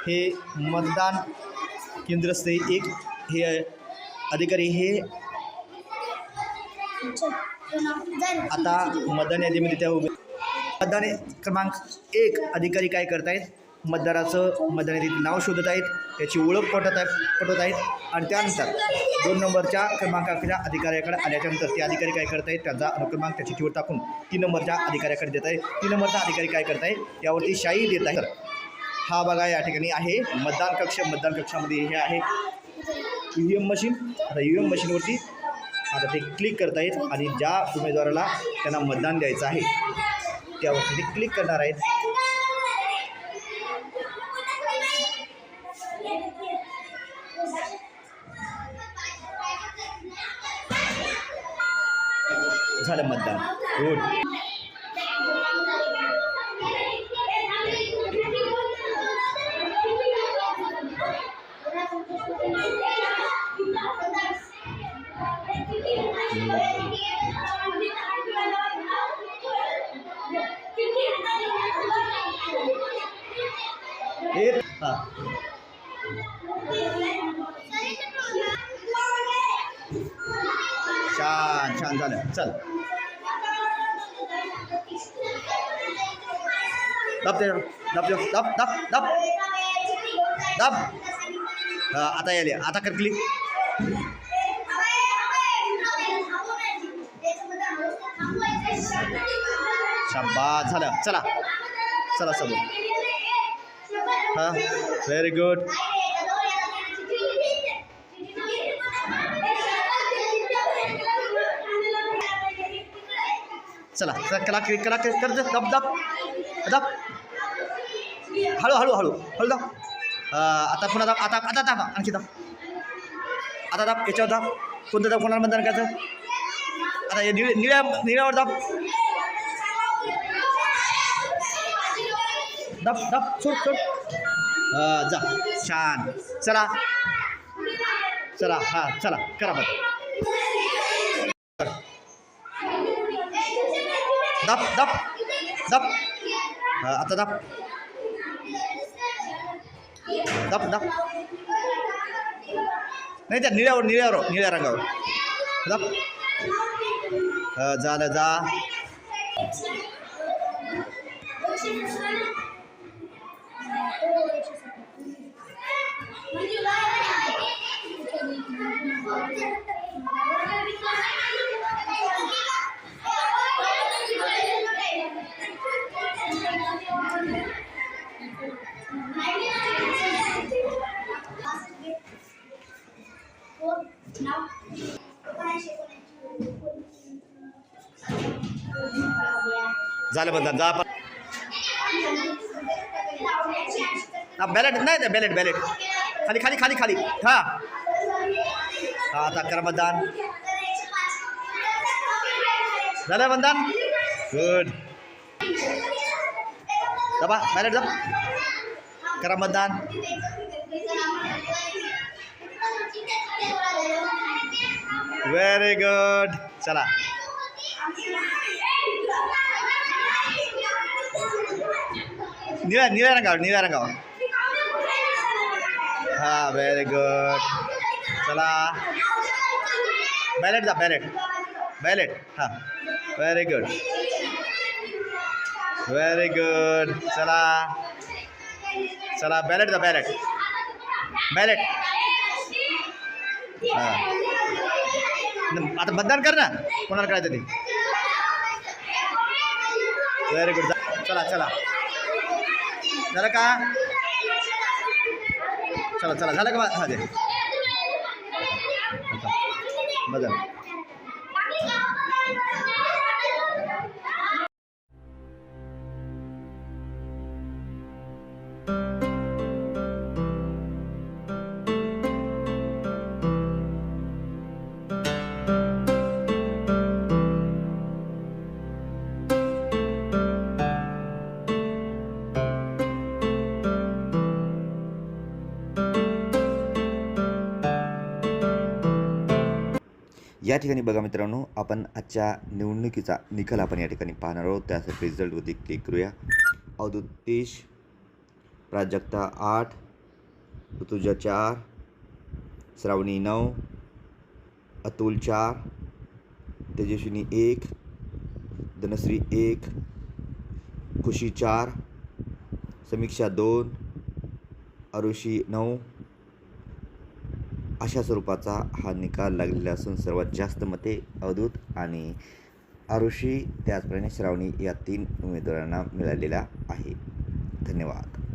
हे मतदान केंद्र एक हे अधिकारी हे आता मतदान यादीमध्ये त्या उभे मतदान क्रमांक एक अधिकारी काय करतायत? मतदाराचं मतदान यादीत नाव शोधत आहेत त्याची ओळख पटत आहे पटवत आहेत आणि त्यानंतर दोन नंबरच्या क्रमांकाच्या अधिकाऱ्याकडे आल्याच्यानंतर ते अधिकारी काय करतायत त्यांचा अनुक्रमांक त्याची चिठ्ठीवर टाकून तीन नंबरच्या अधिकाऱ्याकडे देत आहे तीन नंबरचा अधिकारी काय करताय यावरती शाही देत आहे हा बघा या ठिकाणी आहे. मतदान कक्ष मतदान कक्षामध्ये हे आहे. ई व्ही एम मशीन आता ई व्ही एम मशीनवरती आता ते क्लिक करतायत आणि ज्या उमेदवाराला त्यांना मतदान द्यायचं आहे त्यावरती ते क्लिक करणार आहेत. झालं मतदान. गुड हे हां छान छान झालं. चल. दाब ते दाब ते दाब दाब दाब. दाब. हा, आता यायले. आता कर क्लिक शाबास झालं. चला. चला समोर हां. व्हेरी गुड चला तर कला कला कर दे, दप दप हळू हळू हळू हळू दाब. आता पुन्हा दाब आता आता दाबा आणखी दाब. आता दाब याच्यावर दाब. कोणतं दाब कोणाला मतदान करायचं? आता हे निळ निळ्या निळ्यावर दाब. दाब दाब सोड सोड. जा. छान. चला. चला हां चला. करा बघ दप दप दप आता दप दप दप नाही त्या निळ्यावर निळ्यावर निळ्या रंगावर. दप जा झालं जा. झालं म्हणतात जा पण बॅलेट नाही नाही बॅलेट बॅलेट. खाली खाली खाली खाली. हा. हा आता करा मतदान. झालं मतदान? गुड दबा बॅलेट दब. करा मतदान. व्हेरी गुड चला. निळ्या निळ्या रंगावर निळ्या रंगावर. हां व्हेरी गुड चला. बॅलेट जा बॅलेट बॅलेट हां. व्हेरी गुड व्हेरी गुड चला. चला बॅलेट जा बॅलेट बॅलेट हां. आता मतदान कर ना. कोणाला करायचं ते? व्हेरी गुड चला चला. झालं का? चला चला झालं का हा दे. बदल या ठिकाणी बघा मित्रांनो आपण आजच्या निवडणुकीचा निकाल आपण या ठिकाणी पाहणार आहोत. त्यासाठी रिझल्टवरती क्लिक करूया. अवधूत तीस प्राजक्ता आठ ऋतुजा चार श्रावणी नऊ अतुल चार तेजस्विनी एक धनश्री एक खुशी चार समीक्षा दोन अरुषी नऊ अशा स्वरूपाचा हा निकाल लागलेला असून सर्वात जास्त मते अवधूत आणि आरुषी त्याचप्रमाणे श्रावणी या तीन उमेदवारांना मिळालेल्या आहे. धन्यवाद.